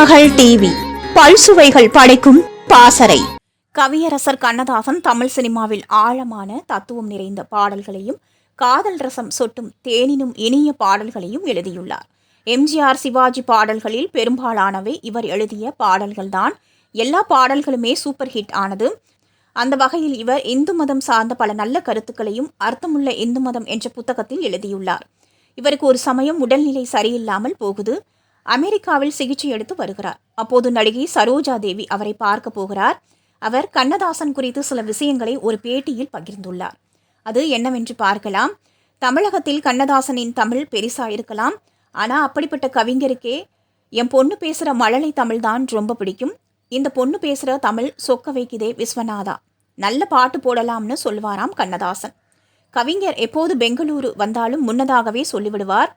மகள் டிவி. பல்சுவைகள் படைக்கும் பாசறை. கவியரசர் கண்ணதாசன் தமிழ் சினிமாவில் ஆழமான தத்துவம் நிறைந்த பாடல்களையும் காதல் ரசம் சொட்டும் தேனினும் இனிய பாடல்களையும் எழுதியுள்ளார். எம்ஜிஆர் சிவாஜி பாடல்களில் பெரும்பாலானவை இவர் எழுதிய பாடல்கள்தான். எல்லா பாடல்களுமே சூப்பர் ஹிட் ஆனது. அந்த வகையில் இவர் இந்து மதம் சார்ந்த பல நல்ல கருத்துக்களையும் அர்த்தமுள்ள இந்து மதம் என்ற புத்தகத்தில் எழுதியுள்ளார். இவருக்கு ஒரு சமயம் உடல்நிலை சரியில்லாமல் போகுது. அமெரிக்காவில் சிகிச்சை எடுத்து வருகிறார். அப்போது நடிகை சரோஜா தேவி அவரை பார்க்க போகிறார். அவர் கண்ணதாசன் குறித்து சில விஷயங்களை ஒரு பேட்டியில் பகிர்ந்துள்ளார். அது என்னவென்று பார்க்கலாம். தமிழகத்தில் கண்ணதாசனின் தமிழ் பெரிசா இருக்கலாம். ஆனால் அப்படிப்பட்ட கவிஞருக்கே என் பொண்ணு பேசுகிற மழலை தமிழ் தான் ரொம்ப பிடிக்கும். இந்த பொண்ணு பேசுகிற தமிழ் சொக்க வைக்குதே விஸ்வநாதா. நல்ல பாட்டு போடலாம்னு சொல்லுவாராம் கண்ணதாசன். கவிஞர் எப்போது பெங்களூரு வந்தாலும் முன்னதாகவே சொல்லிவிடுவார்.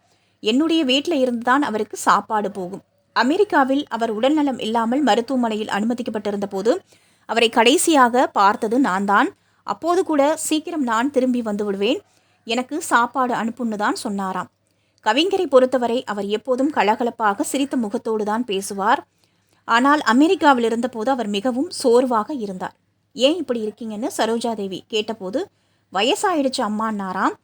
என்னுடைய வீட்டில் இருந்துதான் அவருக்கு சாப்பாடு போகும். அமெரிக்காவில் அவர் உடல்நலம் இல்லாமல் மருத்துவமனையில் அனுமதிக்கப்பட்டிருந்த போது அவரை கடைசியாக பார்த்தது நான் தான் அப்போது கூட சீக்கிரம் நான் திரும்பி வந்து விடுவேன். எனக்கு சாப்பாடு அனுப்புன்னு தான் சொன்னாராம். கவிஞரை பொறுத்தவரை அவர் எப்போதும் கலகலப்பாக சிரித்த முகத்தோடு தான் பேசுவார். ஆனால் அமெரிக்காவில் இருந்தபோது அவர் மிகவும் சோர்வாக இருந்தார். ஏன் இப்படி இருக்கீங்கன்னு சரோஜாதேவி கேட்டபோது வயசாயிடுச்சு அம்மான்னாராம்.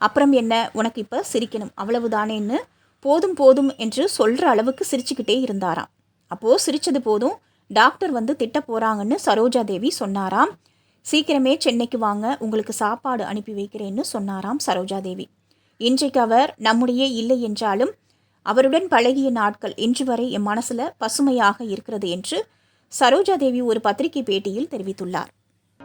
அப்புறம் என்ன உனக்கு இப்போ சிரிக்கணும் அவ்வளவுதானேன்னு போதும் போதும் என்று சொல்கிற அளவுக்கு சிரிச்சுக்கிட்டே இருந்தாராம். அப்போது சிரித்தது போதும் டாக்டர் வந்து திட்ட போகிறாங்கன்னு சரோஜா தேவி சொன்னாராம். சீக்கிரமே சென்னைக்கு வாங்க உங்களுக்கு சாப்பாடு அனுப்பி வைக்கிறேன்னு சொன்னாராம் சரோஜா தேவி. இன்றைக்கு அவர் நம்முடைய இல்லை என்றாலும் அவருடன் பழகிய நாட்கள் இன்று வரை என் மனசில் பசுமையாக இருக்கிறது என்று சரோஜா தேவி ஒரு பத்திரிகை பேட்டியில் தெரிவித்துள்ளார்.